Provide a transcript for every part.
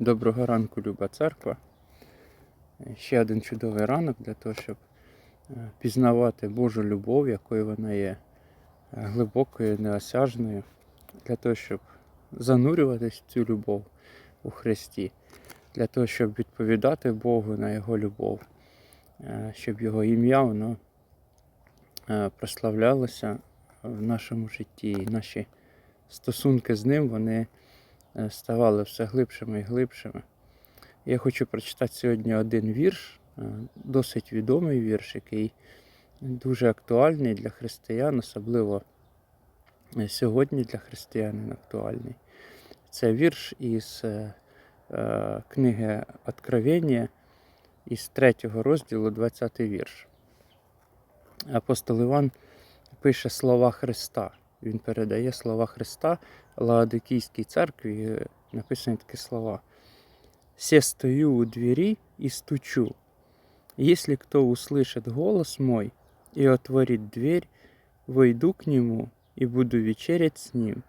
Доброго ранку, люба церква. Ще один чудовий ранок для того, щоб е, пізнавати Божу любов, якою вона є е, глибокою, неосяжною, для того, щоб занурюватись в цю любов у Христі, для того, щоб відповідати Богу на Його любов, е, щоб Його ім'я воно прославлялося в нашому житті. І наші стосунки з ним вони ставали все глибшими і глибшими. Я хочу прочитати сьогодні один вірш, е, досить відомий вірш, який дуже актуальний для християн, особливо е, сьогодні для християнин актуальний. Це вірш із е, е, книги Откровення із 3 розділу, 20 вірш. Апостол Іван пише слова Христа. Він передає слова Христа Лаодикійській церкві. Написані такі слова. «Се стою у двери и стучу. Если кто услышит голос мой и отворит дверь, войду к нему и буду вечерять с ним,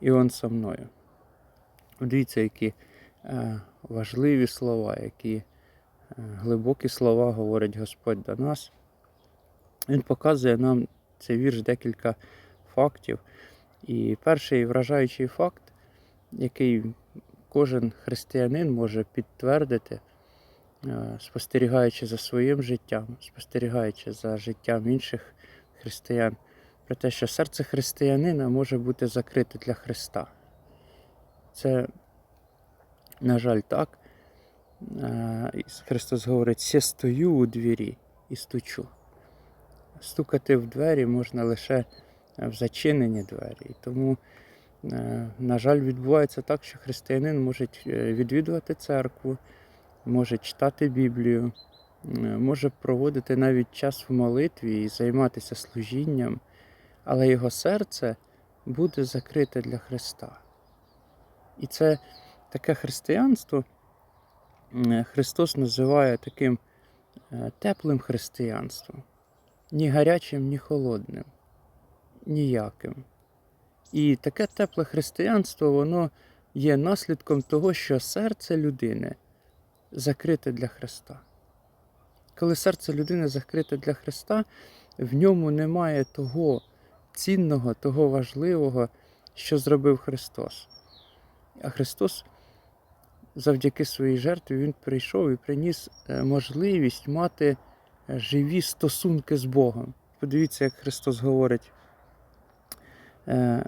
и он со мною. Дивіться, які е, важливі слова, які е, глибокі слова говорить Господь до нас. Він показує нам цей вірш декілька фактів. І перший вражаючий факт, який кожен християнин може підтвердити, е, спостерігаючи за своїм життям, спостерігаючи за життям інших християн, про те, що серце християнина може бути закрите для Христа. Це, на жаль, так. Е, Христос говорить: «Се стою у двері і стучу. Стукати в двері можна лише в зачинені двері. І тому, е, на жаль, відбувається так, що християнин може е, відвідувати церкву, може читати Біблію, е, може проводити навіть час в молитві і займатися служінням, але його серце буде закрите для Христа. І це таке християнство Христос називає таким теплим християнством, ні гарячим, ні холодним, ніяким. І таке тепле християнство, воно є наслідком того, що серце людини закрите для Христа. Коли серце людини закрите для Христа, в ньому немає того цінного, того важливого, що зробив Христос. А Христос завдяки своїй жертві Він прийшов і приніс е, можливість мати е, живі стосунки з Богом. Подивіться, як Христос говорить. Е,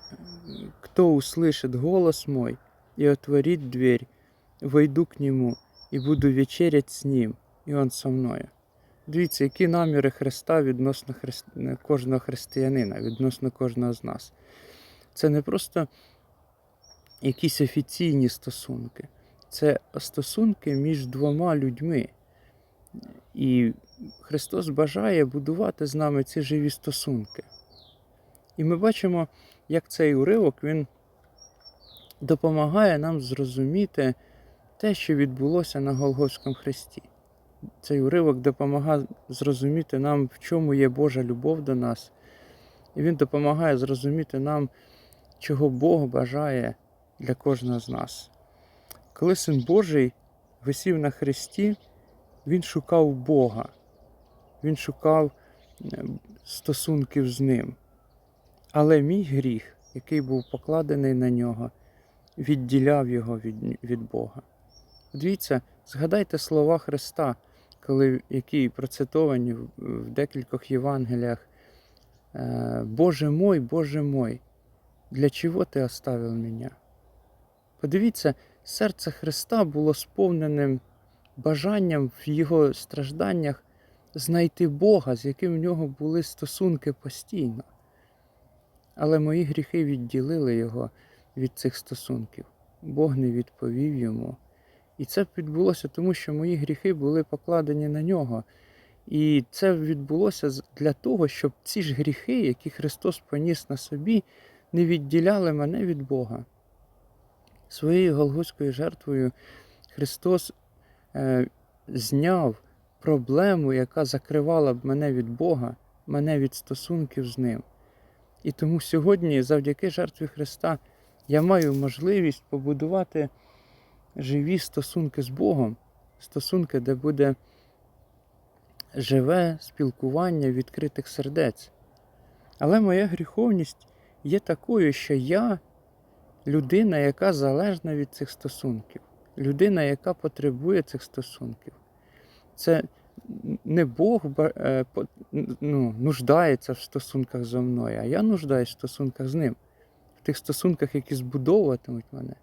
Кто услышит голос мой и отворит дверь, войду к нему и буду вечерять с ним, і он со мною. Дивіться, які наміри Христа відносно христ... кожного християнина, відносно кожного з нас. Це не просто якісь офіційні стосунки, це стосунки між двома людьми. І Христос бажає будувати з нами ці живі стосунки. І ми бачимо, як цей уривок він допомагає нам зрозуміти те, що відбулося на Голгофському хресті. Цей уривок допомагає зрозуміти нам, в чому є Божа любов до нас. І він допомагає зрозуміти нам, чого Бог бажає для кожного з нас. Коли Син Божий висів на хресті, він шукав Бога, він шукав е, стосунків з ним. Але мій гріх, який був покладений на нього, відділяв його від, від Бога. Дивіться, згадайте слова Христа, коли, які процитовані в, декількох Євангеліях. Е, Боже мой, Боже мой, для чого ти оставив мене? Подивіться, серце Христа було сповненим бажанням в його стражданнях знайти Бога, з яким в нього були стосунки постійно. Але мої гріхи відділили його від цих стосунків. Бог не відповів йому. І це відбулося тому, що мої гріхи були покладені на нього. І це відбулося для того, щоб ці ж гріхи, які Христос поніс на собі, не відділяли мене від Бога. Своєю Голгофською жертвою Христос е, зняв проблему, яка закривала б мене від Бога, мене від стосунків з Ним. І тому сьогодні, завдяки жертві Христа, я маю можливість побудувати живі стосунки з Богом, стосунки, де буде живе спілкування відкритих сердець. Але моя гріховність є такою, що я людина, яка залежна від цих стосунків, людина, яка потребує цих стосунків. Це не Бог е, ну, нуждається в стосунках зо мною, а я нуждаюсь в стосунках з ним, в тих стосунках, які збудовуватимуть мене.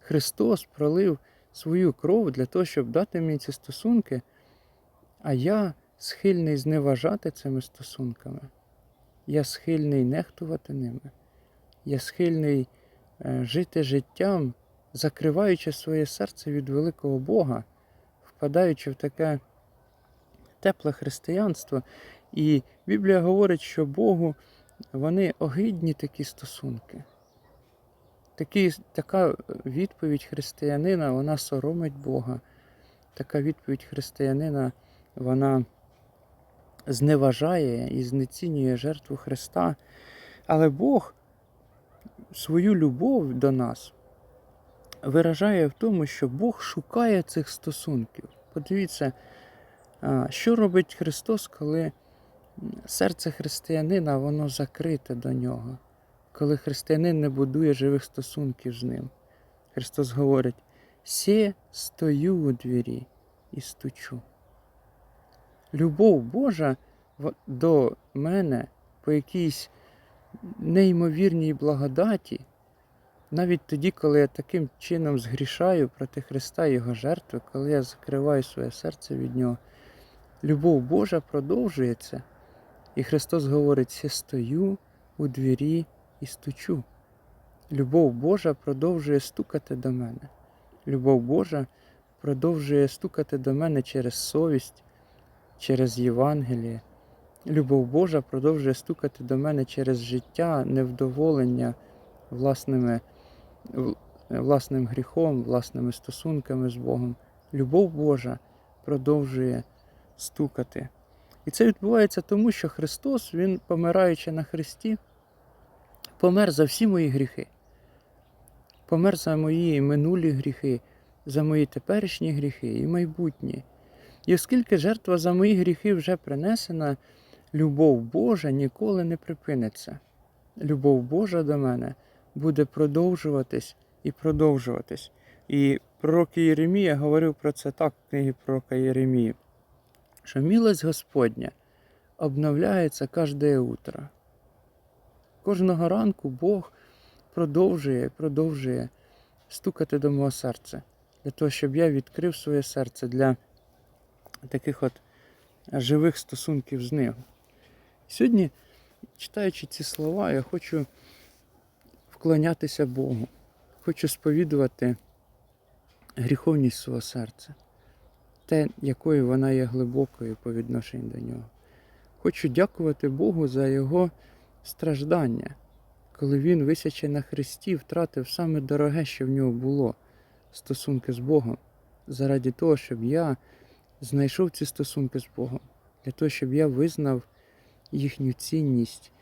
Христос пролив свою кров для того, щоб дати мені ці стосунки, а я схильний зневажати цими стосунками. Я схильний нехтувати ними. Я схильний е, жити життям, закриваючи своє серце від великого Бога, впадаючи в таке тепле християнство. І Біблія говорить, що Богу вони огидні такі стосунки. Такі, така відповідь християнина, вона соромить Бога. Така відповідь християнина, вона зневажає і знецінює жертву Христа. Але Бог свою любов до нас виражає в тому, що Бог шукає цих стосунків. Подивіться, що робить Христос, коли серце християнина воно закрите до нього, коли християнин не будує живих стосунків з ним. Христос говорить: сє стою у двері і стучу. Любов Божа до мене по якійсь неймовірній благодаті, навіть тоді, коли я таким чином згрішаю проти Христа і Його жертви, коли я закриваю своє серце від Нього, любов Божа продовжується. І Христос говорить: «Сє стою у двері і стучу. Любов Божа продовжує стукати до мене. Любов Божа продовжує стукати до мене через совість, через Євангеліє. Любов Божа продовжує стукати до мене через життя, невдоволення власними, власним гріхом, власними стосунками з Богом. Любов Божа продовжує стукати. І це відбувається тому, що Христос, Він, помираючи на Христі, помер за всі мої гріхи. Помер за мої минулі гріхи, за мої теперішні гріхи і майбутні. І оскільки жертва за мої гріхи вже принесена, любов Божа ніколи не припиниться. Любов Божа до мене буде продовжуватись і продовжуватись. І пророк Єремія говорив про це так в книгі пророка Єремії, що милость Господня обновляється кожне утро. Кожного ранку Бог продовжує, продовжує стукати до мого серця, для того, щоб я відкрив своє серце для таких от живих стосунків з ним. Сьогодні, читаючи ці слова, я хочу вклонятися Богу, хочу сповідувати гріховність свого серця, те, якою вона є глибокою по відношенню до нього. Хочу дякувати Богу за Його страждання, коли Він, висячи на Христі, втратив саме дороге, що в нього було стосунки з Богом, заради того, щоб я знайшов ці стосунки з Богом, для того, щоб я визнав їхню цінність.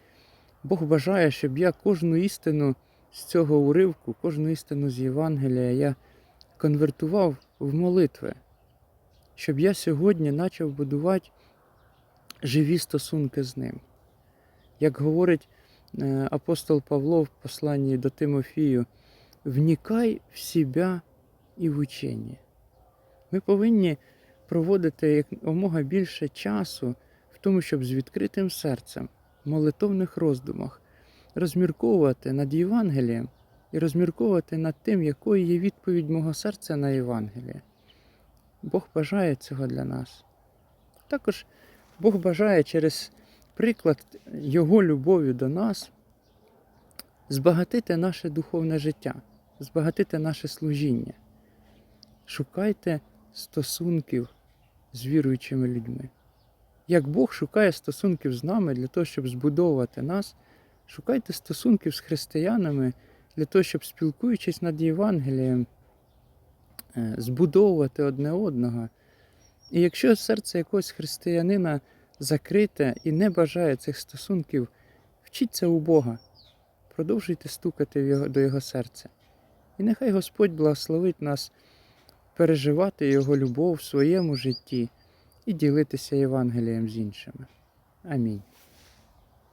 Бог бажає, щоб я кожну істину з цього уривку, кожну істину з Євангелія я конвертував в молитви, щоб я сьогодні почав будувати живі стосунки з ним. Як говорить е, апостол Павло в посланні до Тимофію, вникай в себе і в учення. Ми повинні проводити якомога більше часу в тому, щоб з відкритим серцем, в молитовних роздумах, розмірковувати над Євангелієм і розмірковувати над тим, якою є відповідь мого серця на Євангеліє. Бог бажає цього для нас. Також Бог бажає через приклад Його любові до нас збагатити наше духовне життя, збагатити наше служіння. Шукайте стосунків з віруючими людьми. Як Бог шукає стосунків з нами для того, щоб збудовувати нас, шукайте стосунків з християнами для того, щоб, спілкуючись над Євангелієм, збудовувати одне одного. І якщо серце якогось християнина закрите і не бажає цих стосунків, вчіться у Бога, продовжуйте стукати в його, до його серця. І нехай Господь благословить нас переживати Його любов в своєму житті і ділитися Євангелієм з іншими. Амінь.